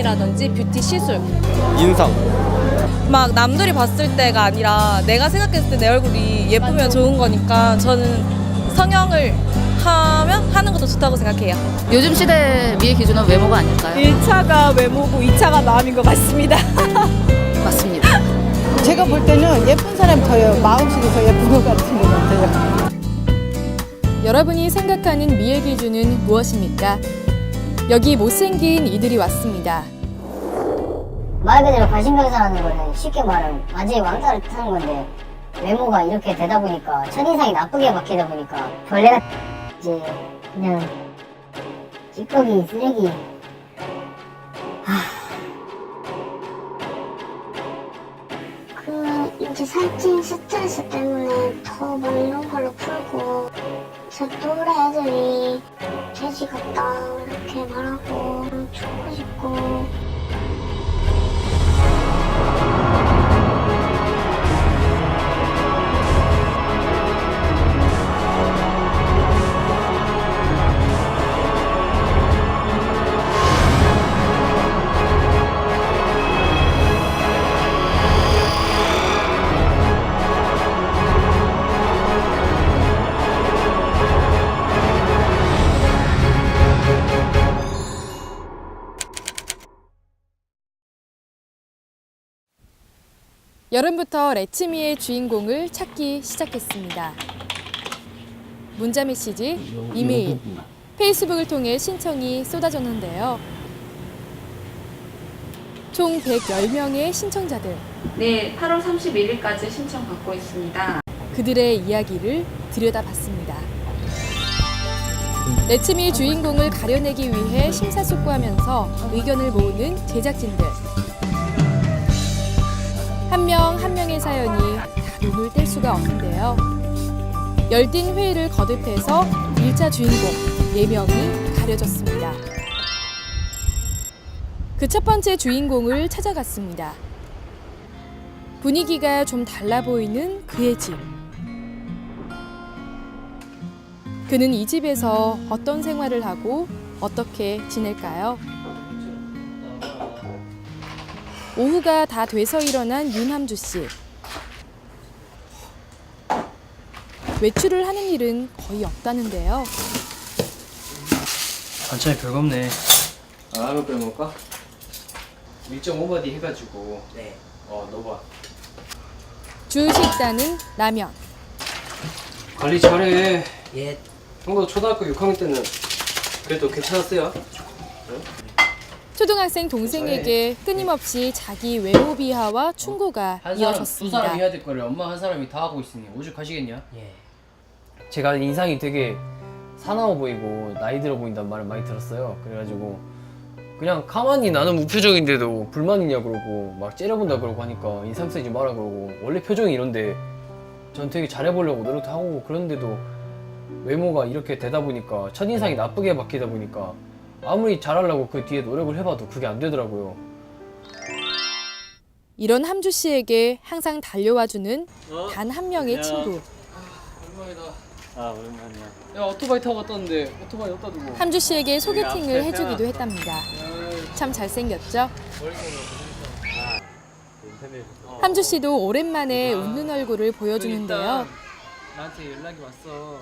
메이킹이라든지 뷰티 시술 인상. 막 남들이 봤을 때가 아니라 내가 생각했을 때 내 얼굴이 예쁘면 좋은 거니까 저는 성형을 하면 하는 것도 좋다고 생각해요. 요즘 시대 미의 기준은 외모가 아닐까요? 1차가 외모고 2차가 마음인 것 같습니다. 맞습니다. 제가 볼 때는 예쁜 사람이 더 마음속이 더 예쁜 것 같은 것 같아요. 여러분이 생각하는 미의 기준은 무엇입니까? 여기 못생긴 이들이 왔습니다. 말 그대로 관심병사라는 거는 쉽게 말하면 완전히 왕따를 타는 건데 외모가 이렇게 되다 보니까 첫인상이 나쁘게 바뀌다 보니까 벌레가 이제 그냥 찌꺼기 쓰레기 그 이제 살찐 스트레스 때문에 더뭐 이런 걸로 풀고 제 또래 애들이 돼지 같다 이렇게 말하고 죽고 싶고 여름부터 레츠미의 주인공을 찾기 시작했습니다. 문자 메시지, 이메일, 페이스북을 통해 신청이 쏟아졌는데요. 총 110명의 신청자들, 네, 8월 31일까지 신청 받고 있습니다. 그들의 이야기를 들여다봤습니다. 레츠미의 주인공을 가려내기 위해 심사숙고하면서 의견을 모으는 제작진들. 한 명 한 명의 사연이 다 눈을 뗄 수가 없는데요. 열띤 회의를 거듭해서 1차 주인공 4명이 가려졌습니다. 그 첫 번째 주인공을 찾아갔습니다. 분위기가 좀 달라 보이는 그의 집. 그는 이 집에서 어떤 생활을 하고 어떻게 지낼까요? 오후가 다 돼서 일어난 윤함주 씨. 외출을 하는 일은 거의 없다는데요. 반찬이 별거 없네. 아, 라면 끓여 먹을까? 1.5바디 해가지고. 네. 어, 넣어봐. 주 식단은 라면. 관리 잘해. 예. 형도 초등학교 6학년 때는 그래도 괜찮았어요. 초등학생 동생에게 끊임없이 자기 외모 비하와 충고가 한 사람, 두 이어졌습니다. 사람이 해야 될 거를 엄마 한 사람이 다 하고 있으니 오죽하시겠냐? 예. 제가 인상이 되게 사나워 보이고 나이 들어 보인다는 말을 많이 들었어요. 그래가지고 그냥 가만히 나는 무표정인데도 불만이냐 그러고 막 째려본다 그러고 하니까 인상 쓰지 마라 그러고 원래 표정이 이런데 전 되게 잘해보려고 노력도 하고 그런데도 외모가 이렇게 되다 보니까 첫인상이 나쁘게 바뀌다 보니까 아무리 잘하려고 그 뒤에 노력을 해봐도 그게 안 되더라고요. 이런 함주 씨에게 항상 달려와주는 단 한 명의 친구. 오랜만이다. 아 오랜만이야. 야 오토바이 타고 갔다 왔는데 오토바이 어디다 두고? 함주 씨에게 소개팅을 해주기도 했답니다. 참 잘생겼죠? 함주 씨도 오랜만에 웃는 얼굴을 보여주는데요. 나한테 연락이 왔어.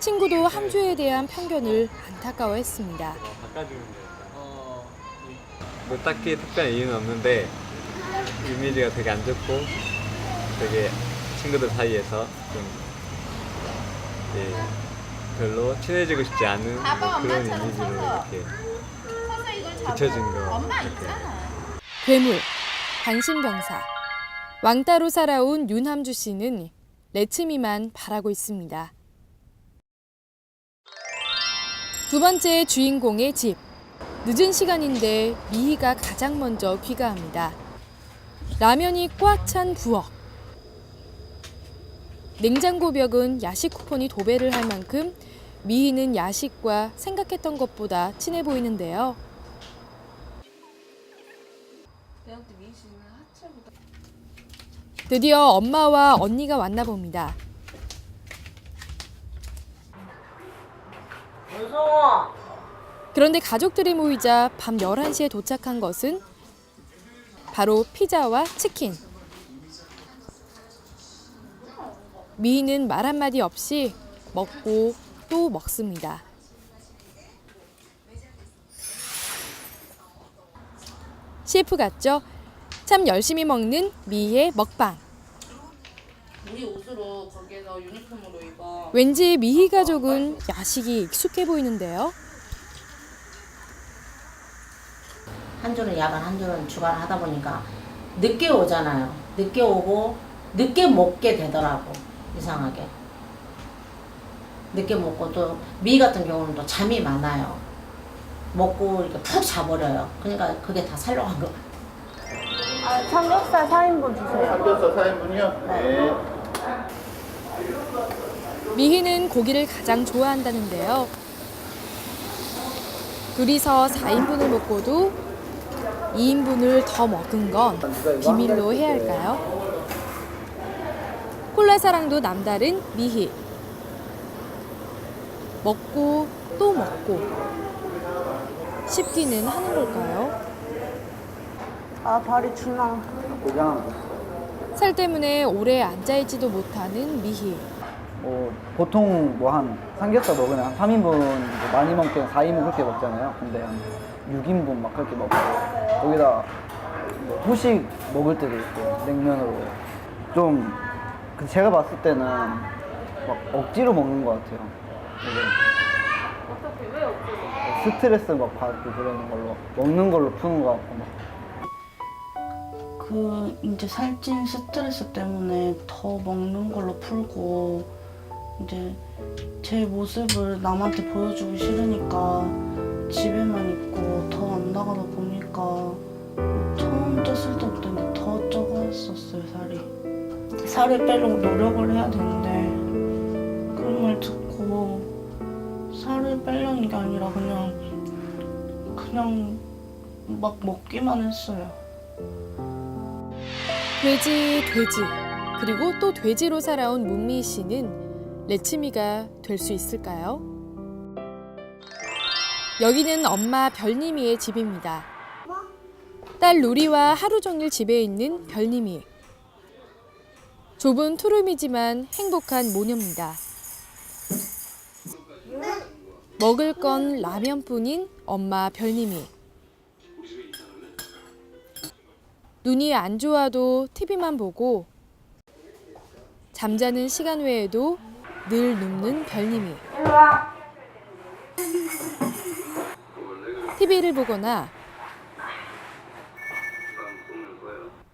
친구도 함주에 대한 편견을 안타까워했습니다. 어. 뭐 딱히 특별한 이유는 없는데 이미지가 되게 안 좋고 되게 친구들 사이에서 좀 예, 별로 친해지고 싶지 않은 뭐 그런 이미지로 이렇게 비춰진 거 같아요. 괴물, 반신병사, 왕따로 살아온 윤함주 씨는 레츠미만 바라고 있습니다. 두 번째 주인공의 집. 늦은 시간인데 미희가 가장 먼저 귀가합니다. 라면이 꽉 찬 부엌. 냉장고 벽은 야식 쿠폰이 도배를 할 만큼 미희는 야식과 생각했던 것보다 친해 보이는데요. 드디어 엄마와 언니가 왔나 봅니다. 원성아, 그런데 가족들이 모이자 밤 11시에 도착한 것은 바로 피자와 치킨. 미희는 말 한마디 없이 먹고 또 먹습니다. 셰프 같죠? 참 열심히 먹는 미희의 먹방. 우리 옷으로 거기에서 유니폼으로 입어. 왠지 미희 가족은 야식이 익숙해 보이는데요. 한 줄은 야간, 한 줄은 주간 하다 보니까 늦게 오잖아요. 늦게 오고 늦게 먹게 되더라고. 이상하게. 늦게 먹고 또 미 같은 경우는 또 잠이 많아요. 먹고 이렇게 푹 자버려요. 그러니까 그게 다 살려고 한것 같아요. 아, 삼겹살 4인분 주세요. 삼겹살 4인분이요? 네. 미희는 고기를 가장 좋아한다는데요. 둘이서 4인분을 먹고도 2인분을 더 먹은 건 비밀로 해야 할까요? 콜라 사랑도 남다른 미희. 먹고 또 먹고 쉽기는 하는 걸까요? 아, 발이 주나. 살 때문에 오래 앉아있지도 못하는 미희. 뭐 보통 뭐 한 삼겹살 먹으면 한 3인분 뭐 많이 먹기는 4인분 그렇게 먹잖아요. 근데 한 6인분 막 그렇게 먹고 거기다 뭐 후식 먹을 때도 있고 냉면으로 좀그 제가 봤을 때는 막 억지로 먹는 것 같아요. 이게 스트레스 막 받고 그러는 걸로 먹는 걸로 푸는 것 같고 막 그 이제 살찐 스트레스 때문에 더 먹는 걸로 풀고 이제 제 모습을 남한테 보여주기 싫으니까 집에만 있고 더 안 나가다 보니까 처음 쪘을 때부터 이제 더 쪄갔었어요 살이 살을 빼려고 노력을 해야 되는데 그런 말 듣고 살을 빼려는 게 아니라 그냥 그냥 막 먹기만 했어요. 돼지, 돼지. 그리고 또 돼지로 살아온 문미 씨는 레츠미가 될 수 있을까요? 여기는 엄마 별님이의 집입니다. 딸 루리와 하루 종일 집에 있는 별님이. 좁은 투룸이지만 행복한 모녀입니다. 먹을 건 라면뿐인 엄마 별님이. 눈이 안 좋아도 TV만 보고 잠자는 시간 외에도 늘 눕는 별님이 TV를 보거나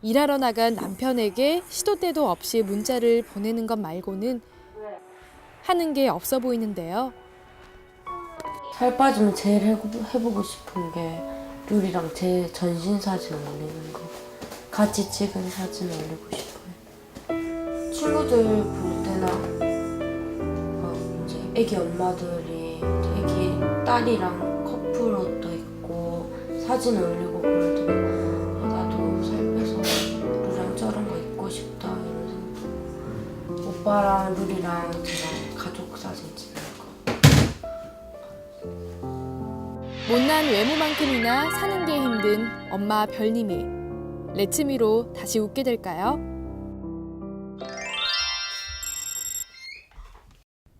일하러 나간 남편에게 시도 때도 없이 문자를 보내는 것 말고는 하는 게 없어 보이는데요. 살 빠지면 제일 해보, 해보고 싶은 게 룰이랑 제 전신 사진 올리는 거. 같이 찍은 사진 올리고 싶어요. 친구들 볼 때나 어, 이제 애기 엄마들이 애기 딸이랑 커플 떠 있고 사진 올리고 그럴 때 아, 나도 살 빼서 룰이랑 저런 거 입고 싶다 이런 생각. 오빠랑 룰이랑 제가 가족 사진 찍는 거. 못난 외모만큼이나 사는 게 힘든 엄마 별님이 레츠미로 다시 웃게 될까요?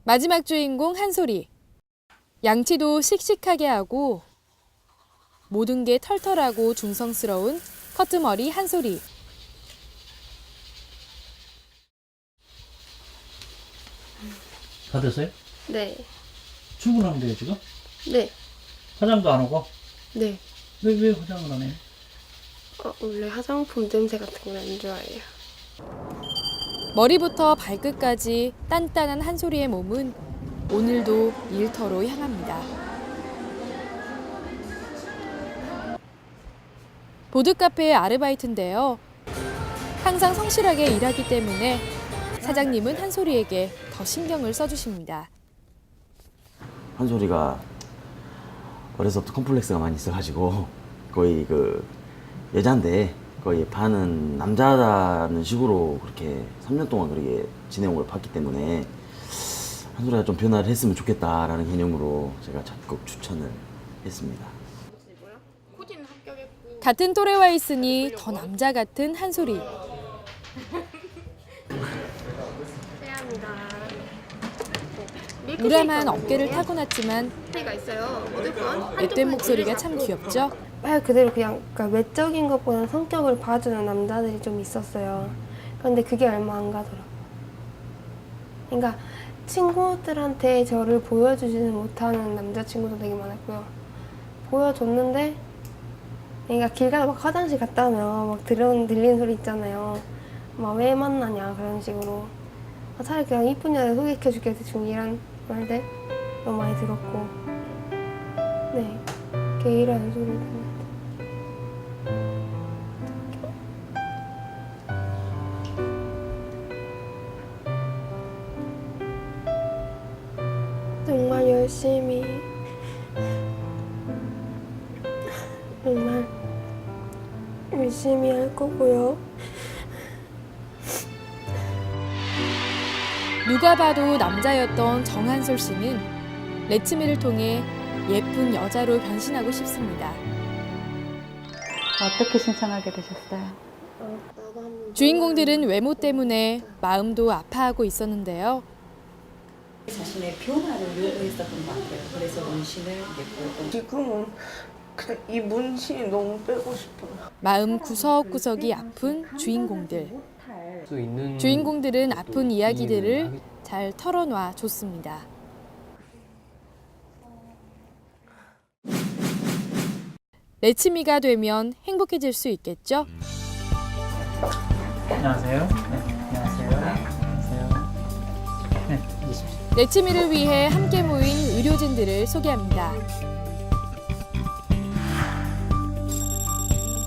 마지막 주인공 한솔이 양치도 씩씩하게 하고 모든 게 털털하고 중성스러운 커트머리 한솔이 다 됐어요? 네. 출근하면 돼요, 지금? 네. 화장도 안 하고? 네. 왜, 왜 화장을 안 해요? 어, 원래 화장품 냄새 같은 건 안 좋아해요. 머리부터 발끝까지 단단한 한솔이의 몸은 오늘도 일터로 향합니다. 보드카페의 아르바이트인데요. 항상 성실하게 일하기 때문에 사장님은 한솔이에게 더 신경을 써주십니다. 한솔이가 어려서부터 컴플렉스가 많이 있어가지고 거의 그 여잔데 거의 반은 남자다는 식으로 그렇게 3년 동안 그렇게 지내온 걸 봤기 때문에 한솔이가 좀 변화를 했으면 좋겠다라는 개념으로 제가 적극 추천을 했습니다. 같은 또래와 있으니 더 남자 같은 한 소리. 우람한 어깨를 타고났지만 앳된 목소리가 참 귀엽죠? 말 그대로 그냥 그러니까 외적인 것보다는 성격을 봐주는 남자들이 좀 있었어요. 그런데 그게 얼마 안 가더라고요. 그러니까 친구들한테 저를 보여주지는 못하는 남자친구도 되게 많았고요. 보여줬는데 그러니까 길 가다 막 화장실 갔다 오면 막 들은, 들리는 소리 있잖아요. 막 왜 만나냐 그런 식으로. 아, 차라리 그냥 이쁜 여자 소개시켜줄게 대충 이런 말들 너무 많이 들었고 네 게이라는 소리를 정말 열심히 정말 열심히 할 거고요. 누가 봐도 남자였던 정한솔 씨는 레츠미를 통해 예쁜 여자로 변신하고 싶습니다. 어떻게 신청하게 되셨어요? 주인공들은 외모 때문에 마음도 아파하고 있었는데요. 자신의 변화를 요구했었던 것 같아요. 그래서 문신을 예쁘고 지금은 그냥 이 문신이 너무 빼고 싶어요. 마음 구석구석이 아픈 주인공들. 수 있는 주인공들은 아픈 이야기들을 잘 털어놔 줬습니다. 레츠미가 되면 행복해질 수 있겠죠? 안녕하세요. 네, 앉으십시오. 레츠미를 위해 함께 모인 의료진들을 소개합니다.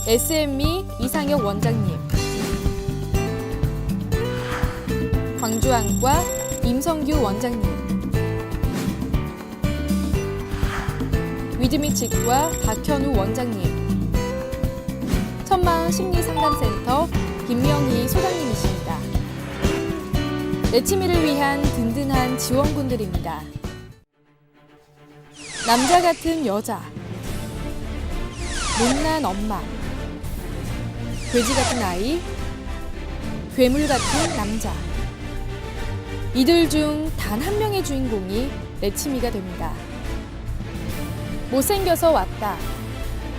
SME 이상혁 원장님, 광주안과 임성규 원장님, 위드미 치과 박현우 원장님, 천마을 심리상담센터 김명희 소장님이십니다. 레치미를 위한 든든한 지원군들입니다. 남자 같은 여자, 못난 엄마, 돼지 같은 아이, 괴물 같은 남자. 이들 중 단 한 명의 주인공이 레치미가 됩니다. 못생겨서 왔다.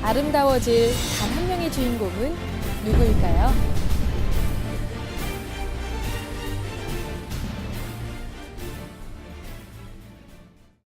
아름다워질 단 한 명의 주인공은 누구일까요?